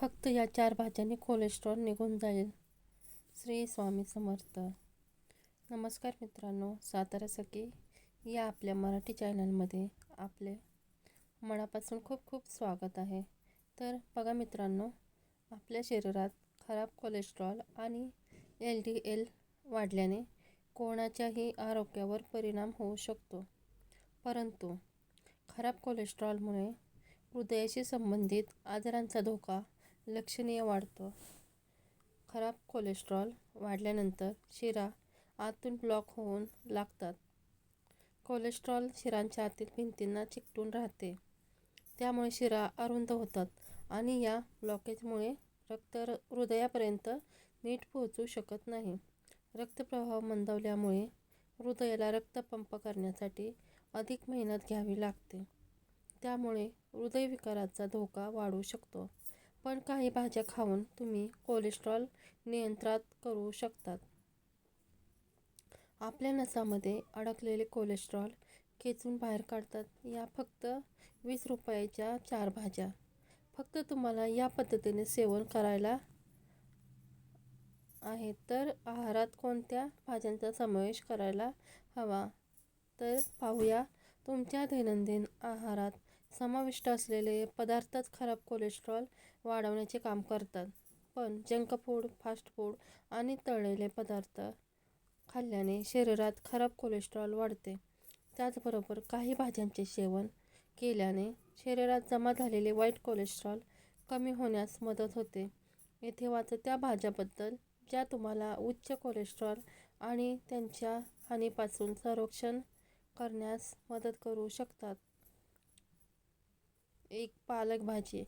फक्त या चार भाज्यांनी कोलेस्ट्रॉल निघून जाईल. श्री स्वामी समर्थ. नमस्कार मित्रांनो सातारा सखी या आपल्या मराठी चॅनलमध्ये आपले मनापासून खूप खूप स्वागत आहे. तर बघा मित्रांनो आपल्या शरीरात खराब कोलेस्ट्रॉल आणि एल डी एल वाढल्याने कोणाच्याही आरोग्यावर परिणाम होऊ शकतो. परंतु खराब कोलेस्ट्रॉलमुळे हृदयाशी संबंधित आजारांचा धोका लक्षणीय वाढतो. खराब कोलेस्ट्रॉल वाढल्यानंतर शिरा आतून ब्लॉक होऊन लागतात. कोलेस्ट्रॉल शिरांच्या आतील भिंतींना चिकटून राहते. त्यामुळे शिरा अरुंद होतात आणि या ब्लॉकेजमुळे रक्त हृदयापर्यंत नीट पोहोचू शकत नाही. रक्तप्रवाह मंदावल्यामुळे हृदयाला रक्त पंप करण्यासाठी अधिक मेहनत घ्यावी लागते. त्यामुळे हृदयविकाराचा धोका वाढू शकतो. पण काही भाज्या खाऊन तुम्ही कोलेस्ट्रॉल नियंत्रणात करू शकतात. आपल्या नसामध्ये अडकलेले कोलेस्ट्रॉल खेचून बाहेर काढतात. या फक्त वीस रुपयाच्या चार भाज्या. फक्त तुम्हाला या पद्धतीने सेवन करायला आहे. तर आहारात कोणत्या भाज्यांचा समावेश करायला हवा? तर पाहूया तुमच्या दैनंदिन आहारात समाविष्ट असलेले पदार्थच खराब कोलेस्ट्रॉल वाढवण्याचे काम करतात. पण जंक फूड फास्ट फूड आणि तळलेले पदार्थ खाल्ल्याने शरीरात खराब कोलेस्ट्रॉल वाढते. त्याचबरोबर काही भाज्यांचे सेवन केल्याने शरीरात जमा झालेले वाईट कोलेस्ट्रॉल कमी होण्यास मदत होते. येथे वाचा त्या भाज्याबद्दल ज्या तुम्हाला उच्च कोलेस्ट्रॉल आणि त्यांच्या हानीपासून संरक्षण करण्यास मदत करू शकतात. एक पालक भाजी.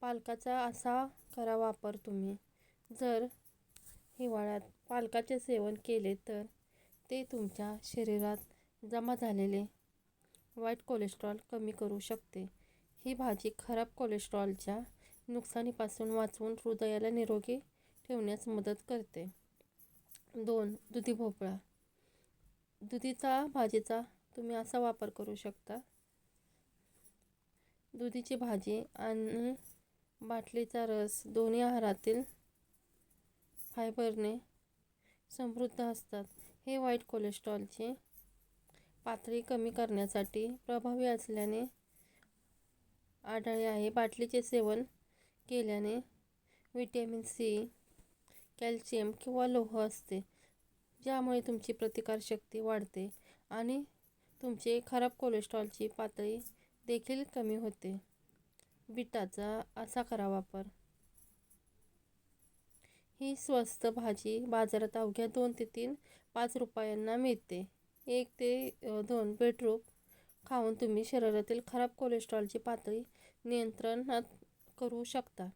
पालकाचा असा करा वापर तुम्ही. जर हिवाळ्यात पालकाचे सेवन केले तर ते तुमच्या शरीरात जमा झालेले वाईट कोलेस्ट्रॉल कमी करू शकते. ही भाजी खराब कोलेस्ट्रॉलच्या नुकसानीपासून वाचवून हृदयाला निरोगी ठेवण्यास मदत करते. दोन दुधी भोपळा. दुधीचा भाजीचा तुम्ही असा वापर करू शकता दुधीची भाजी आणि बाटलीचा रस दोन्ही आहारातील फायबरने समृद्ध असतात. हे वाईट कोलेस्ट्रॉलची पातळी कमी करण्यासाठी प्रभावी असल्याने आढळले आहे. बाटलीचे सेवन केल्याने विटॅमिन सी कॅल्शियम किंवा लोह असते ज्यामुळे तुमची प्रतिकारशक्ती वाढते आणि तुमचे खराब कोलेस्ट्रॉलची पातळी देखील कमी होते. बीटाचा असा करा वापर. ही स्वस्त भाजी बाजारात अवघ्या दोन ते तीन पाच रुपयांना मिळते. एक ते दोन बेडरूप खाऊन तुम्ही शरीरातील खराब कोलेस्ट्रॉलची पातळी नियंत्रणात करू शकता.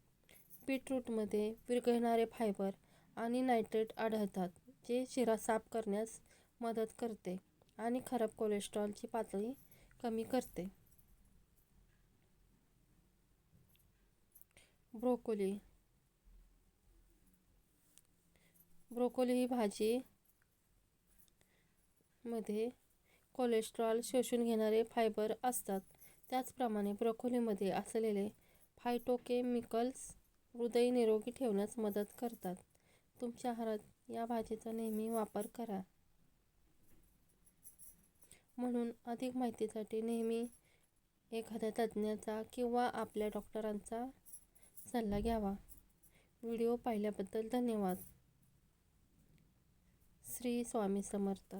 बीटरूटमध्ये विरघळणारे फायबर आणि नायट्रेट आढळतात जे शिरा साफ करण्यास मदत करते आणि खराब कोलेस्ट्रॉलची पातळी कमी करते. ब्रोकोली. ब्रोकोली ही भाजी मध्ये कोलेस्ट्रॉल शोषून घेणारे फायबर असतात. त्याचप्रमाणे ब्रोकोलीमध्ये असलेले फायटोकेमिकल्स हृदय निरोगी ठेवण्यास मदत करतात. तुमच्या आहारात या भाजीचा नेहमी वापर करा. म्हणून अधिक माहितीसाठी नेहमी एखाद्या तज्ज्ञाचा किंवा आपल्या डॉक्टरांचा सल्ला घ्यावा. व्हिडिओ पाहिल्याबद्दल धन्यवाद. श्री स्वामी समर्थ.